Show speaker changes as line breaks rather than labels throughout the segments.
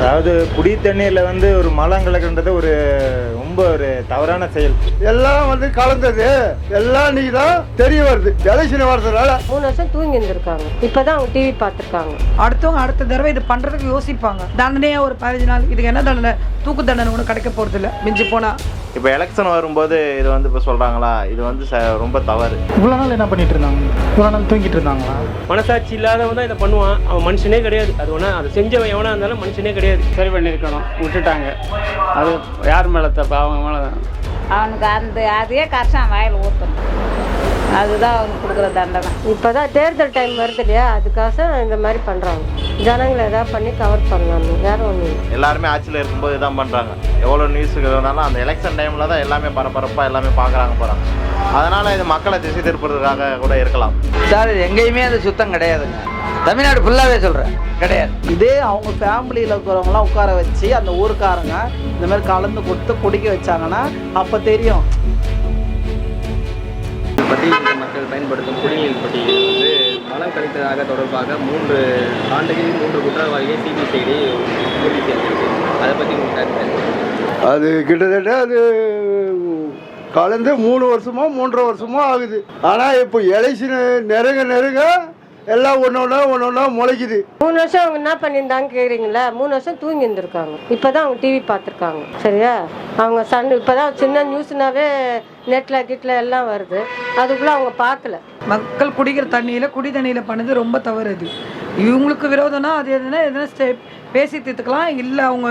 அதாவது குடி தண்ணீரில் வந்து ஒரு மலம் கலக்குன்றது ஒரு ரொம்ப ஒரு தவறான செயல்.
எல்லாம் வந்து கலந்தது. எல்லாம் இன்னைக்கு தான் தெரிய வருது. எலெக்ஷன் வரதுனால
மூணு வருஷம் தூங்கி இருந்திருக்காங்க. இப்பதான் அவங்க டிவி பார்த்துருக்காங்க.
அடுத்தவங்க அடுத்த தடவை இது பண்றதுக்கு யோசிப்பாங்க. தண்டனையா ஒரு பதினஞ்சு நாள் இதுக்கு என்ன தண்டனை? தூக்கு தண்டனை ஒன்றும் கிடைக்க போறது இல்ல மிஞ்சி போனா
இப்போ எலெக்ஷன் வரும்போது இது வந்து இப்போ சொல்கிறாங்களா இது வந்து ச ரொம்ப தவறு.
இவ்வளோ நாள் என்ன பண்ணிட்டு இருந்தாங்க? இவ்வளோ நாள் தூங்கிட்டு இருந்தாங்களா?
மனசாட்சி இல்லாதவன் தான் இதை பண்ணுவான். அவன் மனுஷனே கிடையாது. அது ஒன்றா அதை செஞ்சவன் எவனா இருந்தாலும் மனுஷனே கிடையாது.
சரி பண்ணியிருக்கணும் விட்டுட்டாங்க. அது யார் மேலே தப்பு? அவங்க மேலே தான்
அவனுக்கு அந்த அதையே கரைச்சான் வாயில் ஊற்றணும் அதுதான் அவனுக்கு கொடுக்குற தண்டனை.
இப்பதான் தேர்தல் டைம் வருது இல்லையா? அதுக்காக இந்த மாதிரி பண்றாங்க. ஜனங்களை ஏதாவது பண்ணி கவர் பண்ணலாம். வேற ஒன்றும் இல்லை.
எல்லாருமே ஆட்சியில் இருக்கும்போது இதான் பண்ணுறாங்க எவ்வளோ நியூஸுக்கு இருந்தாலும் அந்த எலெக்ஷன் டைமில் தான் எல்லாமே பரபரப்பாக எல்லாமே பார்க்குறாங்க போகிறாங்க அதனால் இது மக்களை திசை திருப்புறதுக்காக கூட இருக்கலாம்.
சார் எங்கேயுமே அது சுத்தம் கிடையாதுங்க. தமிழ்நாடு ஃபுல்லாகவே சொல்கிறேன் கிடையாது.
இதே அவங்க ஃபேமிலியில் இருக்கிறவங்களாம் உட்கார வச்சு அந்த ஊருக்காரங்க இந்த மாதிரி கலந்து கொடுத்து குடிக்க வச்சாங்கன்னா அப்போ தெரியும்.
பட்டியலிட்ட மக்கள் பயன்படுத்தும் குடிநீர் பட்டியல் வந்து மலம் கழித்ததாக தொடர்பாக மூன்று ஆண்டுகளில் மூன்று குற்றவாளிகளை சிபிசிஐடி உறுதி செய்திருக்கு அதை பற்றி உங்களுக்கு
அது கிட்டத்தட்ட அது கலந்து மூணு வருஷமோ மூன்றரை வருஷமோ ஆகுது. ஆனால் இப்போ எலெக்ஷன் நெருங்க நெருங்க எல்லாம் ஒன்று ஒன்றா ஒன்று ஒன்றா முளைக்குது.
மூணு வருஷம் அவங்க என்ன பண்ணியிருந்தாங்க கேக்குறீங்களா? மூணு வருஷம் தூங்கி இருந்திருக்காங்க. இப்பதான் அவங்க டிவி பார்த்துருக்காங்க. சரியா? அவங்க சன் இப்பதான் சின்ன நியூஸ்னாவே நெட்ல கிட்ல எல்லாம் வருது. அதுக்குள்ள அவங்க பார்க்கல
மக்கள் குடிக்கிற தண்ணியில குடி தண்ணியில பண்ணது ரொம்ப தவறு அது இவங்களுக்கு விரோதம்னா அது எதுனா எதுனா ஸ்டெப் பேசி தீர்த்துக்கலாம். இல்லை அவங்க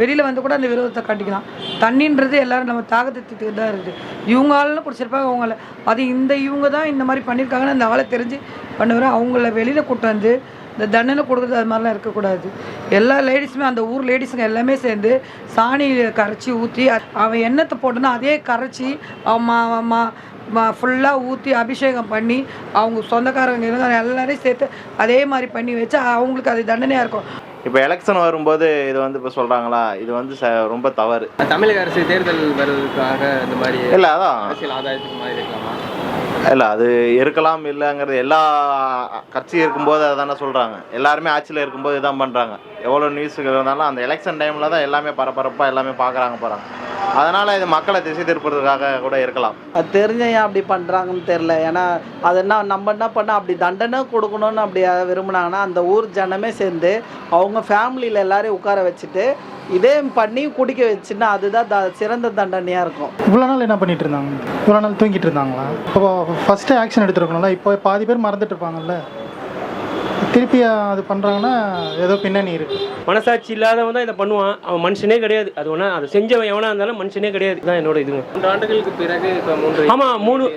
வெளியில் வந்து கூட அந்த விரோதத்தை காட்டிக்கலாம். தண்ணின்றது எல்லாரும் நம்ம தாகத்தை தீர்த்துக்கிட்டு தான் இருக்குது. இவங்க ஆளுன்னு குடிச்சிருப்பாங்க அவங்கள. அது இந்த இவங்க தான் இந்த மாதிரி பண்ணியிருக்காங்கன்னு அந்த ஆளை தெரிஞ்சு பண்ணுவேன் அவங்கள வெளியில் கூட்டு வந்து இந்த தண்டனை கொடுக்குறது அது மாதிரிலாம் இருக்கக்கூடாது. எல்லா லேடிஸுமே அந்த ஊர் லேடிஸுங்க எல்லாமே சேர்ந்து சாணி கரைச்சி ஊற்றி அவன் எண்ணத்தை போட்டுன்னா அதே கரைச்சி அவன் ஃபுல்லாக ஊற்றி அபிஷேகம் பண்ணி அவங்க சொந்தக்காரங்க எல்லாரையும் சேர்த்து அதே மாதிரி பண்ணி வச்சு அவங்களுக்கு அது தண்டனையாக இருக்கும்.
இப்போ எலெக்ஷன் வரும்போது இது வந்து இப்போ சொல்கிறாங்களா இது வந்து ச ரொம்ப தவறு.
தமிழக அரசு தேர்தல் வருவதற்காக இந்த மாதிரி
இல்லை அதான்.
அரசியல் ஆதாயத்துக்கு மாதிரி இருக்கலாமா
இல்லை அது இருக்கலாம் இல்லைங்கிறது எல்லா கட்சி இருக்கும்போது அதை தானே சொல்கிறாங்க எல்லாருமே ஆட்சியில் இருக்கும்போது இதான் பண்ணுறாங்க எவ்வளோ நியூஸுக்கு இருந்தாலும் அந்த எலெக்ஷன் டைமில் தான் எல்லாமே பரபரப்பாக எல்லாமே பார்க்குறாங்க போகிறாங்க அதனால் இது மக்களை திசை திருப்புறதுக்காக கூட இருக்கலாம்.
அது தெரிஞ்ச ஏன் அப்படி பண்ணுறாங்கன்னு தெரில ஏன்னா அது என்ன நம்ம என்ன பண்ணால் அப்படி தண்டனை கொடுக்கணும்னு அப்படி விரும்புனாங்கன்னா அந்த ஊர் ஜனமே சேர்ந்து அவங்க ஃபேமிலியில் எல்லாரையும் உட்கார வச்சுட்டு இதே பண்ணி குடிக்க வச்சுன்னா அதுதான் த சிறந்த தண்டனையாக இருக்கும்.
இவ்வளோ நாள் என்ன பண்ணிட்டு இருந்தாங்க? இவ்வளோ நாள் தூங்கிட்டு இருந்தாங்களா? இப்போ ஃபஸ்ட்டு ஆக்ஷன் எடுத்துருக்கணும்ல. இப்போ பாதி பேர் மறந்துட்டு இருப்பாங்கல்ல. திருப்பி அது பண்ணுறாங்கன்னா ஏதோ பின்னணி இருக்குது
மனசாட்சி இல்லாதவன் தான் இதை பண்ணுவான். அவன் மனுஷனே கிடையாது. அது ஒன்றா அதை செஞ்சவன் எவனா இருந்தாலும் மனுஷனே கிடையாது. தான் என்னோட இதுங்க.
மூன்று ஆண்டுகளுக்கு பிறகு இப்போ மூன்று
ஆமா, மூணு-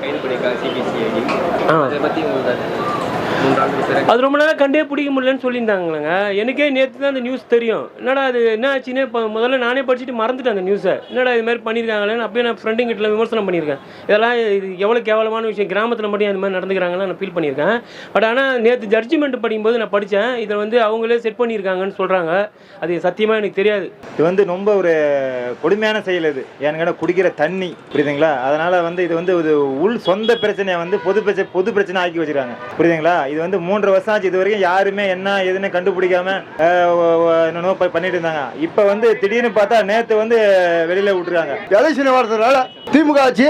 கைது பண்ணியிருக்காங்க சிபிசிஐடி
ஆ.
அதை பற்றி உங்களுக்கு
அது ரொம்ப நாளாக கண்டே பிடிக்க முடியலன்னு சொல்லியிருந்தாங்களேங்க. எனக்கே நேற்று தான் அந்த நியூஸ் தெரியும். என்னடா அது என்ன ஆச்சுன்னு இப்போ முதல்ல நானே படிச்சுட்டு மறந்துட்டேன் அந்த நியூஸை என்னடா இது மாதிரி பண்ணியிருக்காங்களேன்னு அப்பயே நான் ஃப்ரெண்டுங்க கிட்ட விமர்சனம் பண்ணியிருக்கேன். இதெல்லாம் இது எவ்வளோ கேவலமான விஷயம். கிராமத்தில் மட்டும் அந்த மாதிரி நடந்துக்கிறாங்கன்னு நான் ஃபீல் பண்ணியிருக்கேன். பட் ஆனால் நேற்று ஜட்ஜ்மெண்ட் படிக்கும்போது நான் படித்தேன் இதை வந்து அவங்களே செட் பண்ணியிருக்காங்கன்னு சொல்கிறாங்க அது சத்தியமாக எனக்கு தெரியாது.
இது வந்து ரொம்ப ஒரு கொடுமையான செயல் இது. ஏன்னு குடிக்கிற தண்ணி புரியுதுங்களா? அதனால வந்து இது வந்து ஒரு உள் சொந்த பிரச்சனையை வந்து பொது பிரச்சனை பொது பிரச்சனை ஆக்கி வச்சிருக்காங்க. புரியுதுங்களா? இது வந்து மூன்று வருஷம் ஆச்சு இது வரைக்கும் யாருமே என்ன எதுன்னு கண்டுபிடிக்காம என்னென்னோ பண்ணிட்டு இருந்தாங்க. இப்போ வந்து திடீர்னு பார்த்தா நேற்று வந்து வெளியில விட்டுருக்காங்க.
எலெக்ஷன் வரதுனால திமுக ஆட்சி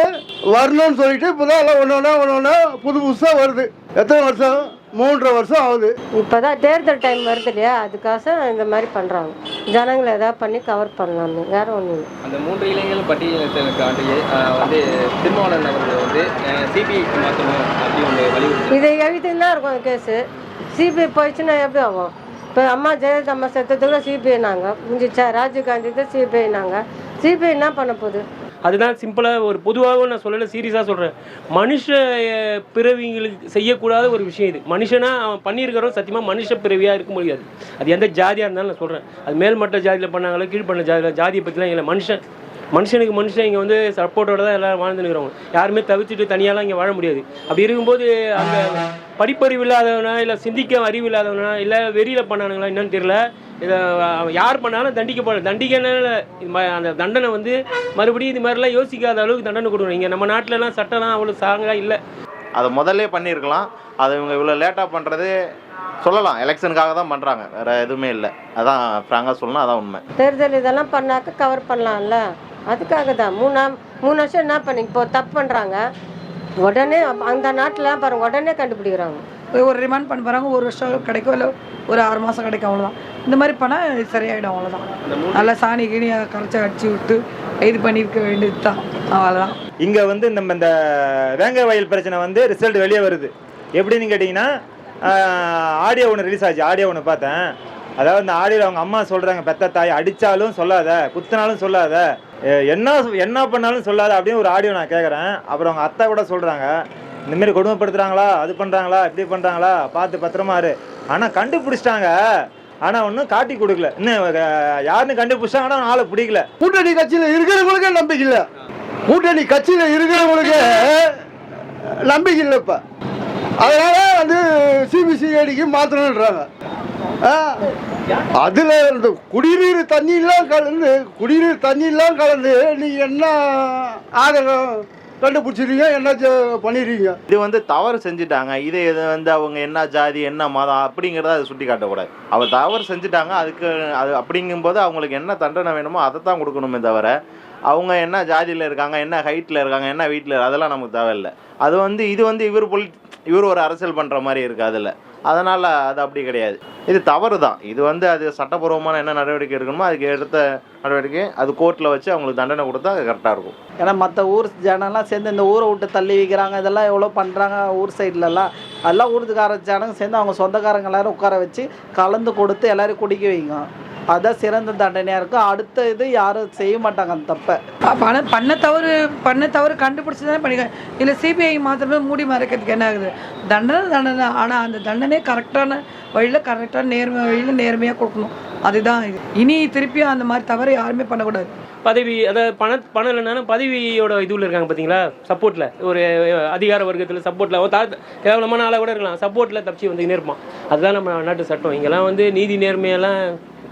வரணும்னு சொல்லிட்டு இப்போதான் எல்லாம் ஒன்று ஒன்றா ஒன்று ஒன்றா புது புதுசாக வருது. எத்தனை வருஷம்? மூன்றரை வருஷம் ஆகுது.
இப்பதான் தேர்தல் டைம் வருது இல்லையா? அதுக்காக இந்த மாதிரி பண்றாங்க. ஜனங்களை ஏதாவது பண்ணி கவர் பண்ணலாம். வேற ஒன்றும் இல்லை.
அந்த மூன்று இளைஞர்கள் பட்டியலினத்திற்காண்டி அஹ், வந்து திருமாவளவன் அவர்கள் வந்து சிபிஐக்கு மாற்றணும் அப்படின்னு
இதை எழுதின்னு தான் இருக்கும் கேஸு சிபிஐ போயிடுச்சுன்னா எப்படி ஆகும்? இப்போ அம்மா ஜெயலலிதா அம்மா செத்ததுக்குள்ள சிபிஐ நாங்கள் முடிஞ்சிச்சா? ராஜீவ்காந்தி தான் சிபிஐ நாங்கள் சிபிஐ என்ன பண்ண போகுது?
அதுதான் சிம்பிளாக ஒரு பொதுவாகவும் நான் சொல்லலை சீரியஸாக சொல்கிறேன் மனுஷ பிறவிங்களுக்கு செய்யக்கூடாத ஒரு விஷயம் இது. மனுஷனா அவன் பண்ணியிருக்கிறவன் சத்தியமாக மனுஷ பிறவியாக இருக்க முடியாது. அது எந்த ஜாதியாக இருந்தாலும் நான் சொல்கிறேன் அது மேல்மட்ட ஜாதியில் பண்ணாங்களோ கீழ்பண்ண ஜாதியில் ஜாதியை பற்றிலாம் இல்லை. மனுஷன் மனுஷனுக்கு மனுஷன் இங்கே வந்து சப்போர்ட்டோட தான் எல்லாரும் வாழ்ந்துருக்கிறவங்க யாருமே தவிர்த்துட்டு தனியாலாம் இங்கே வாழ முடியாது. அப்படி இருக்கும்போது அந்த படிப்பறிவு இல்லாதவனா இல்லை சிந்திக்க அறிவு இல்லாதவனா இல்லை வெறியில் பண்ணானுங்களா என்னன்னு தெரியல. இதை யார் பண்ணாலும் தண்டிக்கப்பட தண்டிக்கனால அந்த தண்டனை வந்து மறுபடியும் இது மாதிரிலாம் யோசிக்காத அளவுக்கு தண்டனை கொடுக்கணும். இங்கே நம்ம நாட்டிலலாம் சட்டம்லாம் அவ்வளோ சாங்காக இல்லை.
அதை முதல்ல பண்ணியிருக்கலாம். அதை இவங்க இவ்வளோ லேட்டாக பண்ணுறது சொல்லலாம். எலெக்ஷனுக்காக தான் பண்ணுறாங்க வேறு எதுவுமே இல்லை. அதான் ஃப்ராங்காக சொல்லணும். அதான் உண்மை.
தேர்தல் இதெல்லாம் பண்ணாக்க கவர் பண்ணலாம்ல. அதுக்காக தான். மூணு மூணு வருஷம் என்ன பண்ணி இப்போ தப்பு பண்ணுறாங்க உடனே அந்த நாட்டில் பாருங்க உடனே கண்டுபிடிக்கிறாங்க.
ஒரு ரிமாண்ட் பண்ண போகிறாங்க ஒரு வருஷம் கிடைக்கும் இல்லை ஒரு ஆறு மாதம் கிடைக்கும் அவ்வளோதான் இந்த மாதிரி பண்ணால் சரியாயிடும் அவ்வளோதான் நல்லா சாணி கீனி கரைச்சி அடிச்சு விட்டு இது பண்ணியிருக்க வேண்டியது தான் அவ்வளோதான்
இங்கே வந்து நம்ம இந்த வேங்க வயல் பிரச்சனை வந்து ரிசல்ட் வெளியே வருது. எப்படின்னு கேட்டிங்கன்னா ஆடியோ ஒன்று ரிலீஸ் ஆச்சு. ஆடியோ ஒன்று பார்த்தேன். அதாவது இந்த ஆடியோவில் அவங்க அம்மா சொல்கிறாங்க பெத்த தாய் அடித்தாலும் சொல்லாத குத்துனாலும் சொல்லாத என்ன என்ன பண்ணாலும் சொல்லாத அப்படின்னு ஒரு ஆடியோ நான் கேட்குறேன் அப்புறம் அவங்க அத்தை கூட சொல்கிறாங்க இந்தமாரி கொடுமைப்படுத்துகிறாங்களா அது பண்ணுறாங்களா இப்படி பண்ணுறாங்களா பார்த்து பத்திரமா இரு. ஆனால் கண்டுபிடிச்சிட்டாங்க. ஆனால் ஒன்றும் காட்டி கொடுக்கல. இன்னும் யாருன்னு கண்டுபிடிச்சாங்கன்னா ஆளை பிடிக்கல.
கூட்டணி கட்சியில் இருக்கிறவங்களுக்கே நம்பிக்கை இல்லை. கூட்டணி கட்சியில் இருக்கிறவங்களுக்கு நம்பிக்கை இல்லை இப்போ அதனால வந்து சிபிசிஐடிக்கு மாற்றணுன்றாங்க அதில் இந்த குடிநீர் தண்ணியெல்லாம் கலந்து குடிநீர் தண்ணியெல்லாம் கலந்து நீங்கள் என்ன ஆதரவு கண்டுபிடிச்சிருக்கீங்க என்ன பண்ணிடுறீங்க
இது வந்து தவறு செஞ்சுட்டாங்க. இதை இது வந்து அவங்க என்ன ஜாதி என்ன மதம் அப்படிங்கிறத அதை சுட்டி காட்டக்கூடாது அவர் தவறு செஞ்சுட்டாங்க அதுக்கு அது அப்படிங்கும்போது அவங்களுக்கு என்ன தண்டனை வேணுமோ அதை தான் கொடுக்கணுமே தவிர அவங்க என்ன ஜாதியில் இருக்காங்க என்ன ஹைட்டில் இருக்காங்க என்ன வீட்டில் அதெல்லாம் நமக்கு தேவையில்லை. அது வந்து இது வந்து இவர் பொலி இவர் ஒரு அரசியல் பண்ணுற மாதிரி இருக்குது அதில். அதனால் அது அப்படி கிடையாது. இது தவறு தான் இது வந்து அது சட்டப்பூர்வமான என்ன நடவடிக்கை எடுக்கணுமோ அதுக்கு எடுத்த நடவடிக்கை அது கோர்ட்டில் வச்சு அவங்களுக்கு தண்டனை கொடுத்தா அது கரெக்டாக இருக்கும்.
ஏன்னா மற்ற ஊர் ஜனம்லாம் சேர்ந்து இந்த ஊரை விட்டு தள்ளி வைக்கிறாங்க இதெல்லாம் எவ்வளோ பண்ணுறாங்க ஊர் சைட்லலாம். அதெல்லாம் ஊருக்கார ஜனங்க சேர்ந்து அவங்க சொந்தக்காரங்க எல்லாரும் உட்கார வச்சு கலந்து கொடுத்து எல்லோரும் குடிக்க வைங்க. அதான் சிறந்த தண்டனையாக இருக்கும் அடுத்த இது யாரும் செய்ய மாட்டாங்க அந்த தப்பை.
பண்ண பண்ண தவறு பண்ண தவறு கண்டுபிடிச்சி தானே பண்ணிக்க இல்லை சிபிஐ மாத்திரமே மூடி மறைக்கிறதுக்கு என்ன ஆகுது? தண்டனை தண்டனை. ஆனால் அந்த தண்டனை கரெக்டான வழியில் கரெக்டான நேர்மை வழியில் நேர்மையாக கொடுக்கணும். அதுதான் இது. இனி திருப்பியும் அந்த மாதிரி தவறு யாருமே பண்ணக்கூடாது.
பதவி அதாவது பண பணம் இல்லைனாலும் பதவியோட இதுவில் இருக்காங்க பார்த்தீங்களா சப்போர்ட்டில் ஒரு அதிகார வர்க்கத்தில் சப்போர்ட்டில் தா கேவலமான ஆளாக கூட இருக்கலாம். சப்போர்ட்டில் தப்பிச்சு வந்துக்கினே இருப்பான். அதுதான் நம்ம நாட்டு சட்டம். இங்கெல்லாம் வந்து நீதி நேர்மையெல்லாம்